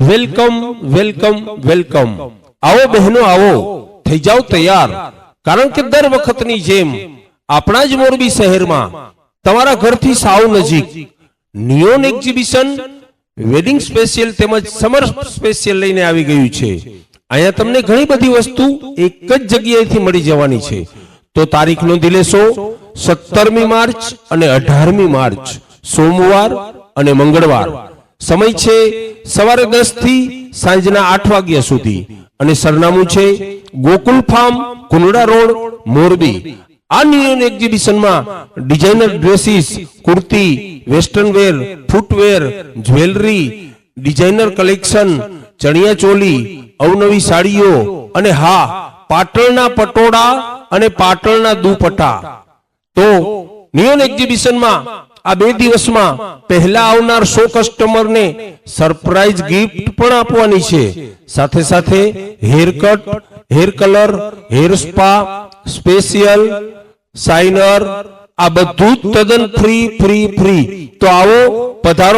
Welcome welcome welcome. આવો બહેનો, આવો. થઈ જાઓ તૈયાર. કારણ કે દર વખતની જેમ આપણા જ મોરબી શહેરમાં તમારા ઘરથી સાવ નજીક નિયોન એક્ઝિબિશન, વેડિંગ સ્પેશિયલ તેમજ સમર સ્પેશિયલ લઈને આવી ગયું છે. અહીંયા તમને ઘણી બધી વસ્તુ એક જ જગ્યાએથી મળી જવાની છે. તો તારીખ નોંધી લેશો. સત્તરમી માર્ચ અને અઢારમી માર્ચ, સોમવાર અને મંગળવાર. સમય છે સવારે દસથી સાંજના આઠ વાગ્યા સુધી. અને સરનામું છે ગોકુલ ફાર્મ, કુંડળા રોડ, મોરબી. આ neon એક્ઝિબિશનમાં designer dresses, kurti, western wear, footwear, jewellery, designer collection, chaniya choli, અવનવી સાડીઓ અને હા, પાટણના પટોળા અને પાટણના દુપટ્ટા. તો નિયોન એક્ઝિબિશનમાં આ બે દિવસમાં પહેલા આવનાર સો કસ્ટમરને સરપ્રાઈઝ ગિફ્ટ પણ આપવાની છે. સાથે સાથે hair cut hair colour hair spa special સાઇનર આ બધું તદ્દન ફ્રી ફ્રી ફ્રી તો આવો, પધારો.